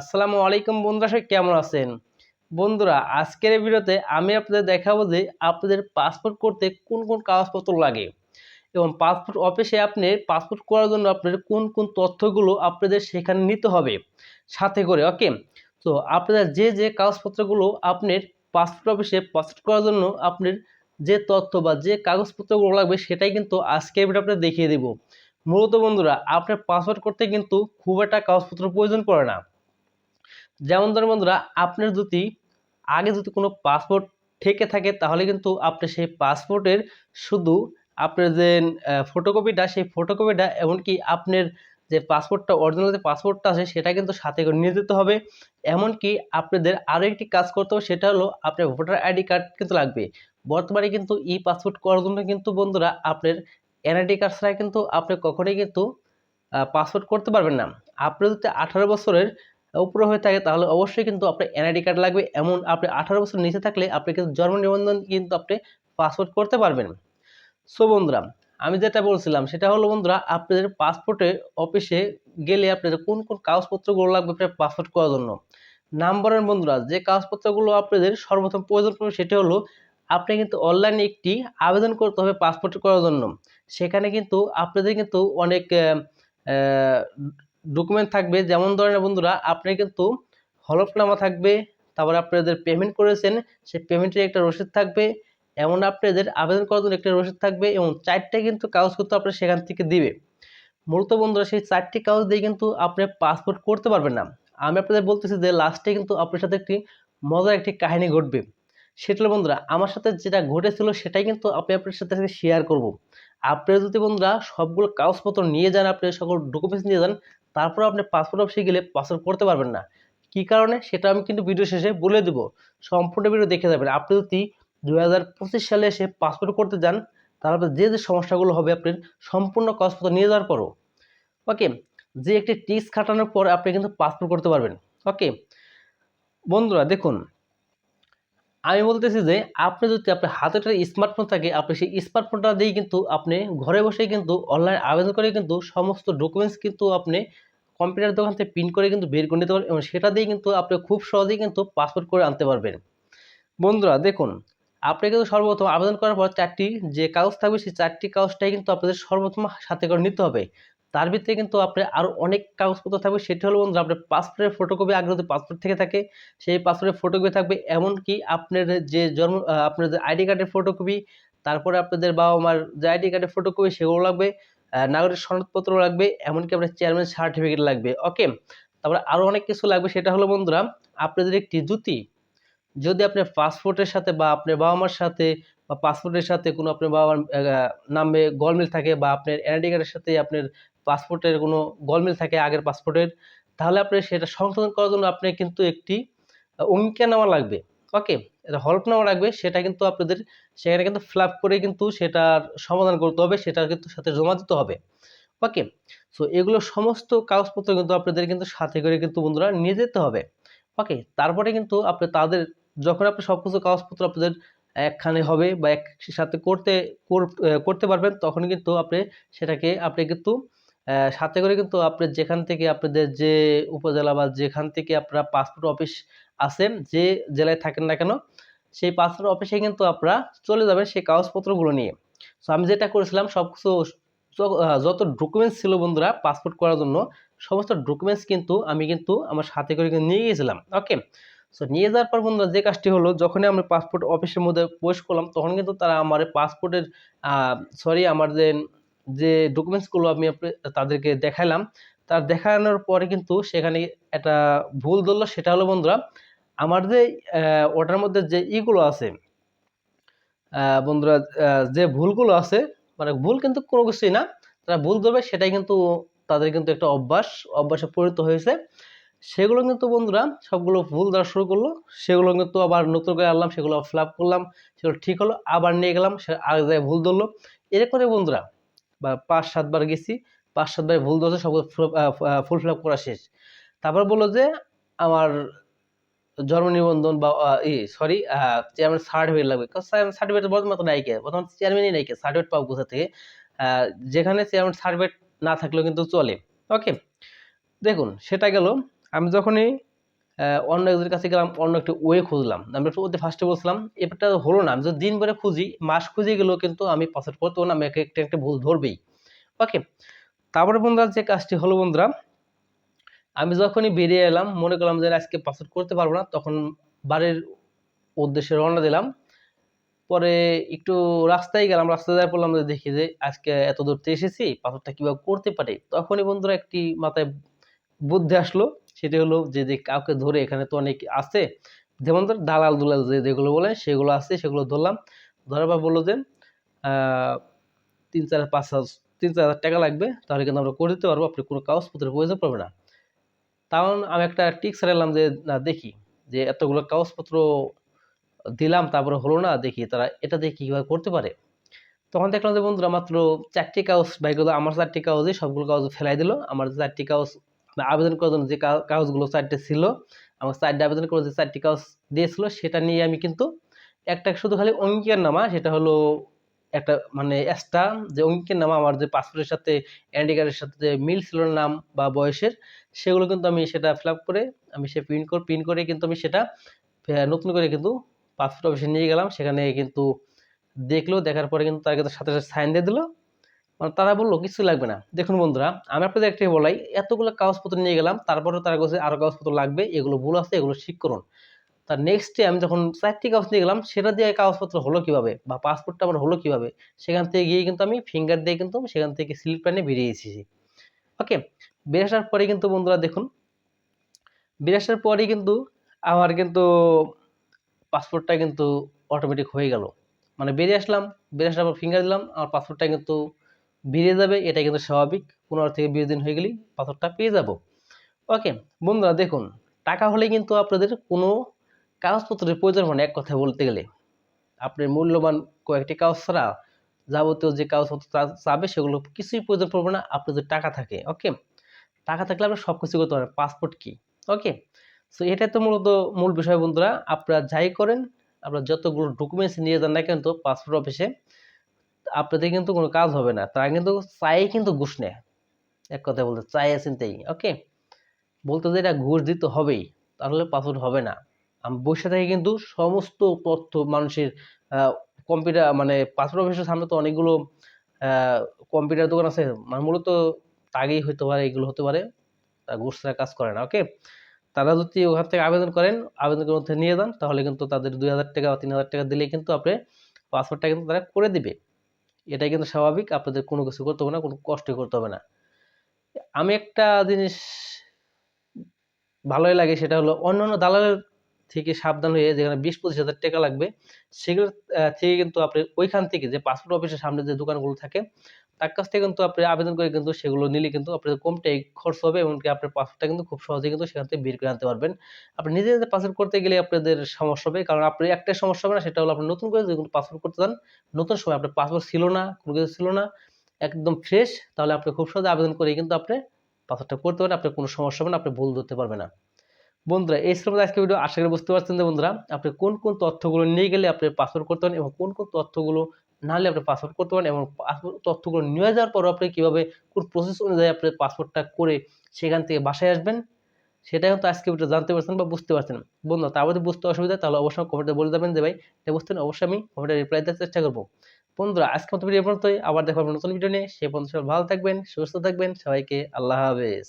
আসসালামু আলাইকুম বন্ধুরা, সবাই কেমন আছেন? বন্ধুরা, আজকের এই ভিডিওতে আমি আপনাদের দেখাবো যে আপনাদের পাসপোর্ট করতে কোন কোন কাগজপত্র লাগে এবং পাসপোর্ট অফিসে আপনি পাসপোর্ট করার জন্য আপনার কোন কোন তথ্যগুলো আপনাদের সেখানে নিতে হবে সাথে করে, ওকে? তো আপনাদের যে যে কাগজপত্রগুলো আপনার পাসপোর্ট অফিসে পাসপোর্ট করার জন্য আপনার যে তথ্য বা যে কাগজপত্রগুলো লাগবে সেটাই কিন্তু আজকে ভিডিও আপনাদের দেখিয়ে দেব। মূলত বন্ধুরা, আপনার পাসপোর্ট করতে কিন্তু খুব একটা কাগজপত্র প্রয়োজন পড়ে না। যেমন ধরুন বন্ধুরা, আপনার যদি আগে যদি কোনো পাসপোর্ট থেকে থাকে, তাহলে কিন্তু আপনি সেই পাসপোর্টের শুধু আপনার যে ফটোকপিটা সেই ফটোকপিটা এমনকি আপনার যে পাসপোর্টটা অরিজিনাল যে পাসপোর্টটা আছে, সেটা কিন্তু সাথে করে নিয়ে যেতে হবে। এমনকি আপনাদের আরও একটি কাজ করতে হবে, সেটা হলো আপনার ভোটার আইডি কার্ড কিন্তু লাগবে। বর্তমানে কিন্তু ই পাসপোর্ট করার জন্য কিন্তু বন্ধুরা, আপনার এনআইডি কার্ড ছাড়া কিন্তু আপনি কখনোই কিন্তু পাসপোর্ট করতে পারবেন না। আপনি যদি আঠারো বছরের উপরে হয়ে থাকে, তাহলে অবশ্যই কিন্তু আপনার এনআইডি কার্ড লাগবে। এমন আপনি আঠারো বছর নিচে থাকলে আপনি কিন্তু জন্ম নিবন্ধন কিন্তু আপনি পাসপোর্ট করতে পারবেন। সো বন্ধুরা, আমি যেটা বলছিলাম, সেটা হলো বন্ধুরা, আপনাদের পাসপোর্টে অফিসে গেলে আপনাদের কোন কোন কাগজপত্রগুলো লাগবে আপনার পাসপোর্ট করার জন্য? নাম্বারের বন্ধুরা, যে কাগজপত্রগুলো আপনাদের সর্বপ্রথম প্রয়োজন পড়বে সেটা হলো, আপনি কিন্তু অনলাইনে একটি আবেদন করতে হবে পাসপোর্ট করার জন্য। সেখানে কিন্তু আপনাদের কিন্তু অনেক ডকুমেন্ট থাকবে। যেমন ধরেন বন্ধুরা আপনি কিন্তু হলফনামা থাকবে, তারপর আপনাদের পেমেন্ট করেছেন, সেই পেমেন্টের একটা রসিদ থাকবে, এমন আপনাদের আবেদন করার জন্য একটা রসিদ থাকবে এবং চারটে কিন্তু কাগজপত্র আপনার সেখান থেকে দিবে। মূলত বন্ধুরা, সেই চারটি কাগজ দিয়ে কিন্তু আপনি পাসপোর্ট করতে পারবেন না। আমি আপনাদের বলতেছি যে লাস্টে কিন্তু আপনার সাথে একটি মজার একটি কাহিনী ঘটবে। সেটা বন্ধুরা, আমার সাথে যেটা ঘটেছিল সেটাই কিন্তু আপনি আপনার সাথে শেয়ার করব। আপনি যদি বন্ধুরা সবগুলো কাগজপত্র নিয়ে যান আপনি সকল ডকুমেন্টস নিয়ে যান তারপর আপনি পাসপোর্ট অফিসে গেলে পাসপোর্ট করতে পারবেন না। কি কারণে? সেটা আমি কিন্তু ভিডিও শেষে বলে দেবো। সম্পূর্ণ ভিডিও দেখে যাবেন। আপনি যদি দু হাজার পঁচিশ সালে এসে পাসপোর্ট করতে যান, তাহলে যে যে সমস্যাগুলো হবে, আপনি সম্পূর্ণ কাগজপত্র নিয়ে যাওয়ার পরও। ওকে যে একটি টিক্স খাটানোর পর আপনি কিন্তু পাসপোর্ট করতে পারবেন। ওকে বন্ধুরা দেখুন আমি বলতেছি যে, আপনি যদি আপনার হাতে একটা স্মার্টফোন থাকে, আপনি সেই স্মার্টফোনটা দিয়ে কিন্তু আপনি ঘরে বসে কিন্তু অনলাইন আবেদন করে কিন্তু সমস্ত ডকুমেন্টস কিন্তু আপনি কম্পিউটার দোকান থেকে প্রিন্ট করে কিন্তু বের করে নিতে পারবেন এবং সেটা দিয়ে কিন্তু আপনি খুব সহজেই কিন্তু পাসপোর্ট করে আনতে পারবেন। বন্ধুরা, দেখুন, আপনি কিন্তু সর্বপ্রথম আবেদন করার পর চারটি যে কাগজ থাকবে, সেই চারটি কাগজটাই কিন্তু আপনাদের সর্বপ্রথম সাথে করে নিতে হবে। তার ভিতরে কিন্তু আপনার আরও অনেক কাগজপত্র থাকবে। সেটি হলো বন্ধুরা, আপনার পাসপোর্টের ফটোকপি আগে পাসপোর্ট থেকে থাকে। সেই পাসপোর্টের ফটোকপি থাকবে। এমনকি আপনার যে জন্ম আপনার যে আইডি কার্ডের ফটোকপি তারপরে আপনাদের বাবা মার যে আইডি কার্ডের ফটোকপি সেগুলো লাগবে। নাগরিক সনদপত্র লাগবে। এমনকি আপনার চেয়ারম্যান সার্টিফিকেট লাগবে। ওকে তারপরে আরও অনেক কিছু লাগবে। সেটা হলো বন্ধুরা আপনাদের একটি জুতি, যদি আপনার পাসপোর্টের সাথে বা আপনার বাবা মার সাথে বা পাসপোর্টের সাথে কোনো আপনার বাবা মার নামে গলমিল থাকে বা আপনার এনআইডি কার্ডের সাথে আপনার পাসপোর্টের কোনো গলমিল থাকে আগের পাসপোর্টের তাহলে আপনি সেটা সংশোধন করার জন্য আপনি কিন্তু একটি অঙ্গীকারনামা লাগবে। ওকে এটা হলফনামা লাগবে, সেটা কিন্তু আপনাদের, সেখানে কিন্তু ফিল করে কিন্তু সেটার সমাধান করতে হবে, সেটা কিন্তু সাথে জমা দিতে হবে। ওকে সো এগুলো সমস্ত কাগজপত্র কিন্তু আপনাদের কিন্তু সাথে করে কিন্তু বন্ধুরা নিয়ে যেতে হবে। ওকে তারপরে কিন্তু আপনি তাদের, যখন আপনি সব কিছু কাগজপত্র আপনাদের একখানে হবে বা একসাথে করতে করতে পারবেন, তখন কিন্তু আপনি সেটাকে, আপনি কিন্তু সাথে করে কিন্তু আপনি যেখান থেকে আপনাদের যে উপজেলা বা যেখান থেকে আপনারা পাসপোর্ট অফিস আছেন, যে জেলায় থাকেন না কেন, সেই পাসপোর্ট অফিসে কিন্তু আপনারা চলে যাবেন সেই কাগজপত্রগুলো নিয়ে। সো আমি যেটা করেছিলাম সব কিছু যত ডকুমেন্টস ছিল বন্ধুরা পাসপোর্ট করার জন্য, সমস্ত ডকুমেন্টস কিন্তু আমি কিন্তু আমার সাথে করে কিন্তু নিয়ে গিয়েছিলাম। ওকে সো নিয়ে যাওয়ার পর বন্ধুরা যে কাজটি হলো, যখনই আমি পাসপোর্ট অফিসের মধ্যে প্রবেশ করলাম, তখন কিন্তু তারা আমার পাসপোর্টের সরি আমার যে ডকুমেন্টসগুলো আমি তাদেরকে দেখালাম তার দেখানোর পরে কিন্তু সেখানে একটা ভুল ধরলো, সেটা হলো বন্ধুরা, আমার যে ওটার মধ্যে যে ইগুলো আছে বন্ধুরা যে ভুলগুলো আছে মানে ভুল কিন্তু কোনো কিছুই না, তারা ভুল ধরবে, সেটাই কিন্তু তাদের কিন্তু একটা অভ্যাস, অভ্যাসে পরিণত হয়েছে। সেগুলো কিন্তু বন্ধুরা, সবগুলো ভুল ধরা শুরু করল, সেগুলো কিন্তু আবার নতুন করে আনলাম, সেগুলো ফিল করলাম, সেগুলো ঠিক হলো, আবার নিয়ে গেলাম, সে আগে জায়গায় ভুল ধরলো। এরকম করে বন্ধুরা বা পাঁচ সাতবার গেছি, পাঁচ সাতবার ভুল ধরছে, সব ফুল ফিল আপ করা শেষ। তারপর বলল যে আমার জন্ম নিবন্ধন বা ই সরি চেয়ারম্যান সার্টিফিকেট লাগবে। সার্টিফিকেট বর্তমানে তো নাইকে বর্তমান চেয়ারম্যানই নাইকে সার্টিফিকেট পাবো কোথা থেকে? যেখানে চেয়ারম্যান সার্টিফিকেট না থাকলেও কিন্তু চলে। ওকে দেখুন, সেটা গেল। আমি যখনই অন্য একজনের কাছে গেলাম, অন্য একটা ওয়ে খুঁজলাম। আমি একটু ওদের ফার্স্টে বলছিলাম, এবারটা হলো না, আমি যদি দিন ভরে খুঁজি, মাস খুঁজে গেলেও কিন্তু আমি পাসওয়ার্ড করতে পারব না আমাকে একটা একটা ভুল ধরবেই। ওকে তারপরে বন্ধুরা, যে কাজটি হলো বন্ধুরা, আমি যখনই বেরিয়ে এলাম, মনে করলাম যে আজকে পাসওয়ার্ড করতে পারব না, তখন বাড়ির উদ্দেশ্যে রওনা দিলাম। পরে একটু রাস্তায় গেলাম, রাস্তায় যাওয়ার পড়লাম যে দেখি যে, আজকে এত দূর তো এসেছি পাথরটা কীভাবে করতে পারি? তখনই বন্ধুরা একটি মাথায় বুদ্ধি আসলো সেটি হলো যে যে কাউকে ধরে এখানে তো অনেক আছে, যেমন ধর দালাল দুলাল যে, যেগুলো বলে, সেগুলো আছে, সেগুলো ধরলাম। ধরার পর বলল যে তিন চার, পাঁচ তিন চার হাজার টাকা লাগবে, তাহলে কিন্তু আমরা করে দিতে পারব, আপনি কোনো কাগজপত্রের প্রয়োজন পড়বে না। তখন আমি একটা টিক্স এলাম যে, না, দেখি, যে এতগুলো কাগজপত্র দিলাম, তারপরে হলো না, দেখি তারা এটা দিয়ে কীভাবে করতে পারে? তখন দেখলাম যে, বন্ধুরা, মাত্র চারটি কাগজ বাইকগুলো আমার চারটি কাগজে সবগুলো কাগজ ফেলাই দিল, আমার চারটি কাগজ আবেদন করার জন্য যে কাগজগুলো চারটে ছিল, আমার চারটে আবেদন করে যে চারটি কাগজ দিয়েছিল, সেটা নিয়ে আমি কিন্তু একটা শুধু খালি অঙ্কের নামা, সেটা হলো একটা মানে এক্সট্রা যে অঙ্কের নামা, আমার যে পাসপোর্টের সাথে কার্ডের সাথে যে মিল ছিল নাম বা বয়সের, সেগুলো কিন্তু আমি সেটা ফিল করে, আমি সে প্রিন্ট করে প্রিন্ট করে কিন্তু আমি সেটা নতুন করে কিন্তু পাসপোর্ট অফিসে নিয়ে গেলাম। সেখানে কিন্তু দেখল, দেখার পরে কিন্তু তার কিন্তু সাথে সাথে সাইন দিয়ে দিল। মানে তারা বলল কিছু লাগবে না। দেখুন বন্ধুরা, আমি আপনাদের একটাই বলাই, এতগুলো কাগজপত্র নিয়ে গেলাম তারপরে তারা কাছে আরও কাগজপত্র লাগবে, এগুলো ভুল আছে, এগুলো ঠিক করুন। তার নেক্সট আমি যখন চারটি কাগজ নিয়ে গেলাম, সেটা দিয়ে কাগজপত্র হলো কীভাবে বা পাসপোর্টটা আমার হলো কীভাবে, সেখান থেকে গিয়ে কিন্তু আমি ফিঙ্গার দিয়ে কিন্তু সেখান থেকে স্লিপ প্যানে বেরিয়ে এসেছি। ওকে বেরিয়ে আসার পরে কিন্তু বন্ধুরা দেখুন, বেরিয়ে আসার পরে কিন্তু আমার কিন্তু পাসপোর্টটা কিন্তু অটোমেটিক হয়ে গেল। মানে বেরিয়ে আসলাম, বেরিয়ে আসার পর ফিঙ্গার দিলাম, আমার পাসপোর্টটা কিন্তু বেরিয়ে যাবে, এটা কিন্তু স্বাভাবিক। পনেরো থেকে বিশ দিন হয়ে গেলেই পাথরটা পেয়ে যাব। ওকে, বন্ধুরা দেখুন, টাকা হলে কিন্তু আপনাদের কোনো কাগজপত্রের প্রয়োজন হয় না, এক কথায় বলতে গেলে। আপনার মূল্যবান কয়েকটি কাগজ ছাড়া যাবতীয় যে কাগজপত্র চাবে, সেগুলো কিছুই প্রয়োজন পড়বে না আপনার যদি টাকা থাকে, ওকে? টাকা থাকলে আপনি সব কিছু করতে পারেন, পাসপোর্ট কি, ওকে? সো এটাই তো মূলত মূল বিষয় বন্ধুরা, আপনারা যাই করেন, আপনার যতগুলো ডকুমেন্টস নিয়ে যান না কিন্তু পাসপোর্ট অফিসে আপনাদের কিন্তু কোনো কাজ হবে না। তারা কিন্তু চাই কিন্তু ঘুষ নেয়। এক কথায় বলতে চাই চিন্তাই ওকে বলতে যে এটা ঘুষ দিতে হবেই, তাহলে পাসপোর্ট হবে না। আমি, বসে থেকে কিন্তু সমস্ত তথ্য মানুষের কম্পিউটার মানে পাসপোর্ট অফিসের সামনে তো অনেকগুলো কম্পিউটার দোকান আছে। মানে মূলত আগেই হতে পারে, এগুলো হতে পারে। তারা ঘুষ ছাড়া কাজ করে না ওকে তারা যদি ওখান থেকে আবেদন করেন, আবেদনের মধ্যে নিয়ে যান, তাহলে কিন্তু তাদের দুই হাজার টাকা বা তিন হাজার টাকা দিলে কিন্তু আপনি পাসপোর্টটা কিন্তু তারা করে দিবে। এটাই কিন্তু স্বাভাবিক, আপনাদের কোনো কিছু করতে হবে না, কোনো কষ্ট করতে হবে না। আমি একটা জিনিস ভালোই লাগে, সেটা হলো অন্যান্য দালালের থেকে সাবধান হয়ে যেখানে বিশ পঁচিশ হাজার টাকা লাগবে, সেগুলো থেকে কিন্তু আপনি ওইখান থেকে যে পাসপোর্ট অফিসের সামনে যে দোকানগুলো থাকে, তার কাছ থেকে কিন্তু আপনি আবেদন করে কিন্তু সেগুলো নিলে কিন্তু আপনাদের কম টাই খরচ হবে এমনকি আপনার পাসপোর্টটা কিন্তু খুব সহজে কিন্তু সেখান থেকে বের করে আনতে পারবেন। আপনি নিজে নিজে পাসপোর্ট করতে গেলে আপনাদের সমস্যা হবে, কারণ আপনি একটাই সমস্যা হবে না, সেটা হলো আপনি নতুন করে যদি পাসপোর্ট করতে চান, নতুন সময় আপনার পাসপোর্ট ছিল না, কোনো কিছু ছিল না, একদম ফ্রেশ তাহলে আপনি খুব সহজে আবেদন করে কিন্তু আপনি পাসপোর্টটা করতে পারেন, আপনার কোনো সমস্যা হবে না, আপনি ভুল ধরতে পারবে না। বন্ধুরা, এই ছিল আজকে ভিডিও আশা করি বুঝতে পারছেন যে বন্ধুরা, আপনি কোন কোন তথ্যগুলো নিয়ে গেলে আপনি পাসপোর্ট করতে পারেন এবং কোন কোন তথ্যগুলো না হলে আপনি পাসপোর্ট করতে পারেন এবং পাসপোর্ট তথ্যগুলো নিয়ে যাওয়ার পর আপনি কীভাবে, কোন প্রসেস অনুযায়ী আপনি পাসপোর্টটা করে সেখান থেকে বাসায় আসবেন, সেটাই হয়তো আজকে ভিডিও জানতে পারছেন বা বুঝতে পারছেন। বন্ধুরা তার মধ্যে বুঝতে অসুবিধা, তাহলে অবশ্যই কমেন্টে বলে দেবেন যে, ভাই, এটা বুঝতে অবশ্যই আমি কমেন্টে রিপ্লাই দেওয়ার চেষ্টা করব। বন্ধুরা আজকে মতো ভিডিও পর্যন্তই। আবার দেখা নতুন ভিডিও নিয়ে। সে পর্যন্ত সবাই ভালো থাকবেন, সুস্থ থাকবেন। সবাইকে আল্লাহ হাফেজ।